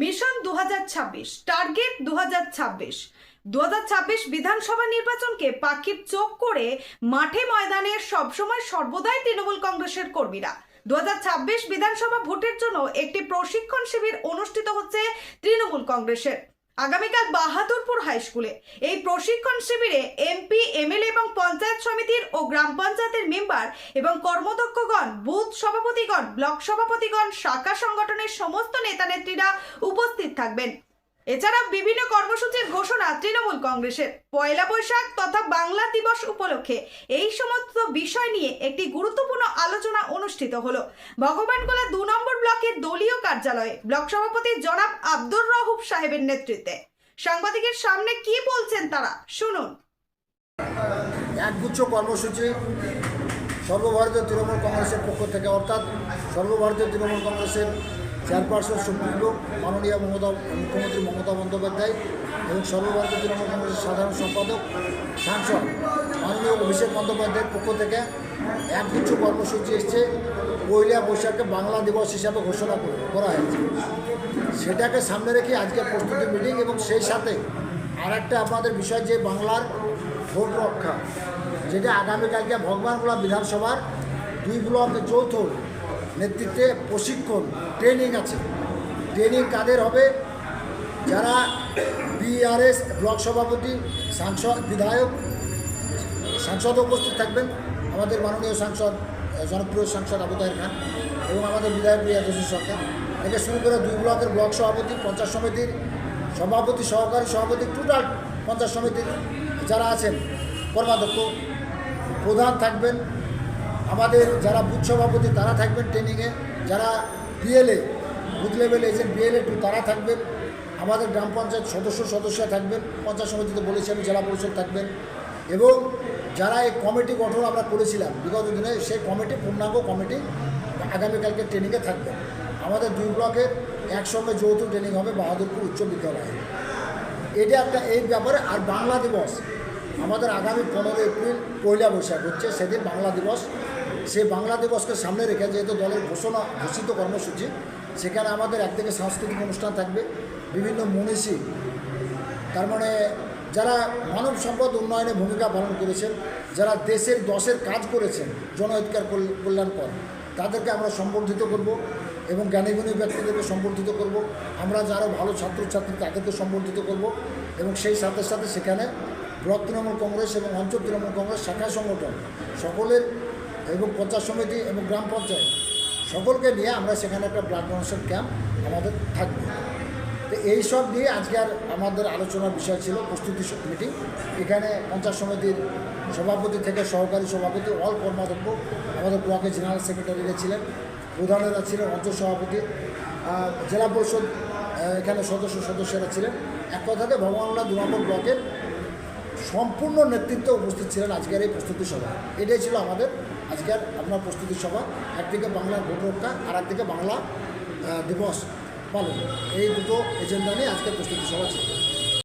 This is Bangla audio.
মিশন দু হাজার ছাব্বিশ, টার্গেট দু দু বিধানসভা নির্বাচনকে পাখির চোখ করে মাঠে ময়দানে সবসময় সর্বদাই তৃণমূল কংগ্রেসের কর্মীরা। দু হাজার ছাব্বিশ বিধানসভা ভোটের জন্য একটি প্রশিক্ষণ শিবির অনুষ্ঠিত হচ্ছে তৃণমূল কংগ্রেসের। আগামীকাল বাহাদুরপুর হাইস্কুলে এই প্রশিক্ষণ শিবিরে এমপি এমএলএ এবং পঞ্চায়েত সমিতির ও গ্রাম পঞ্চায়েতের মেম্বার এবং কর্মদক্ষগণ বুথ সভাপতিগণ, ব্লক সভাপতিগণ, শাখা সংগঠনের সমস্ত নেতা নেত্রীরা উপস্থিত থাকবেন। এছাড়া বিভিন্ন কর্মসূচির তৃণমূল কংগ্রেসের পয়লা বৈশাখ তথা বাংলা দিবস উপলক্ষে এই সমস্ত বিষয় নিয়ে একটি গুরুত্বপূর্ণ আলোচনা অনুষ্ঠিত হলো। ভগবানগোলা দু নম্বর ব্লকের দলীয় কার্যালয়ে ব্লক সভাপতি জনাব আব্দুর রহুব সাহেবের নেতৃত্বে। সাংবাদিকের সামনে কি বলছেন তারা? শুনুন। একগুচ্ছ কর্মসূচি সর্বভারতীয় তৃণমূল কংগ্রেসের পক্ষ থেকে, অর্থাৎ সর্বভারতীয় তৃণমূল কংগ্রেসের চেয়ারপারসন সুপ্রিমো মাননীয় মমতা, মুখ্যমন্ত্রী মমতা বন্দ্যোপাধ্যায় এবং সর্বভারতীয় তৃণমূল কংগ্রেসের সাধারণ সম্পাদক, সাংসদ মাননীয় অভিষেক বন্দ্যোপাধ্যায়ের পক্ষ থেকে এক একগুচ্ছ কর্মসূচি এসছে, পয়লা বৈশাখকে বাংলা দিবস হিসাবে ঘোষণা করা হয়েছে। সেটাকে সামনে রেখে আজকে প্রস্তুতি মিটিং এবং সেই সাথে আর একটা আপনাদের বিষয় যে বাংলার ভোট রক্ষা, যেটা আগামীকালকে ভগবানগোলা বিধানসভার দুই ব্লক যৌথ নেতৃত্বে প্রশিক্ষণ ট্রেনিং আছে। ট্রেনিং কাদের হবে? যারা বিআরএস ব্লক সভাপতি, সাংসদ, বিধায়ক, সাংসদ উপস্থিত থাকবেন। আমাদের মাননীয় সাংসদ, জনপ্রিয় সাংসদ আবু তাহের খান এবং আমাদের বিধায়ক প্রিয়া যোশী সরকার। থেকে শুরু করে দুই ব্লকের ব্লক সভাপতি, পঞ্চায়েত সমিতির সভাপতি, সহকারী সভাপতি টোটাল পঞ্চায়েত সমিতির যারা আছেন, কর্মাধ্যক্ষ, প্রধান থাকবেন। আমাদের যারা বুথ সভাপতি, তারা থাকবেন ট্রেনিংয়ে যারা BLA booth level agent BLA two তারা থাকবেন। আমাদের গ্রাম পঞ্চায়েত সদস্য, সদস্যরা থাকবেন। পঞ্চায়েত সমিতিতে বলেছি আমি, জেলা পরিষদ থাকবেন। এবং যারা এই কমিটি গঠন আমরা করেছিলাম বিগত দিনে, সেই কমিটি পূর্ণাঙ্গ কমিটি আগামীকালকে ট্রেনিংয়ে থাকবে। আমাদের দুই ব্লকের একসঙ্গে যৌথ ট্রেনিং হবে বাহাদুরপুর উচ্চ বিদ্যালয়ে। এটা একটা এই ব্যাপারে, আর বাংলা দিবস। আমাদের আগামী পনেরো এপ্রিল পয়লা বৈশাখ হচ্ছে, সেদিন বাংলা দিবস। সেই বাংলা দিবসকে সামনে রেখে যেহেতু দলের ঘোষণা ঘোষিত কর্মসূচি, সেখানে আমাদের একদিকে সাংস্কৃতিক অনুষ্ঠান থাকবে। বিভিন্ন মনীষী, তার মানে যারা মানব সম্পদ উন্নয়নে ভূমিকা পালন করেছেন, যারা দেশের দশের কাজ করেছেন জনহিতকার কল- কল্যাণকর তাদেরকে আমরা সম্বর্ধিত করব এবং জ্ঞানীগুণী ব্যক্তিদেরকে সম্বর্ধিত করব। আমরা যারা ভালো ছাত্রছাত্রী, তাদেরকে সম্বর্ধিত করব এবং সেই সাথে সাথে সেখানে ব্লক তৃণমূল কংগ্রেস এবং অঞ্চল তৃণমূল কংগ্রেস শাখা সংগঠন, সকলের এবং পঞ্চায়েত সমিতি এবং গ্রাম পঞ্চায়েত সকলকে নিয়ে আমরা সেখানে একটা ব্লাড ডোনেশন ক্যাম্প আমাদের থাকবে। তো এই সব নিয়ে আজকে আর আমাদের আলোচনার বিষয় ছিল, প্রস্তুতি মিটিং। এখানে পঞ্চায়েত সমিতির সভাপতি থেকে সহকারী সভাপতি অল কর্মাধ্যক্ষ, আমাদের ব্লকের জেনারেল সেক্রেটারিরা ছিলেন, প্রধানেরা ছিলেন অঞ্চল সভাপতি জেলা পরিষদ এখানে সদস্য সদস্যরা ছিলেন। এক কথাতে ভগবানগোলা দু নম্বর ব্লকের সম্পূর্ণ নেতৃত্বে উপস্থিত ছিলেন আজকের এই প্রস্তুতি সভা। এটাই ছিল আমাদের আজকের আপনার প্রস্তুতি সভা। একদিকে বাংলার ভোট রক্ষা আর একদিকে বাংলা দিবস পালন। এই দুটো এজেন্ডা নিয়ে আজকের প্রস্তুতি সভা ছিল।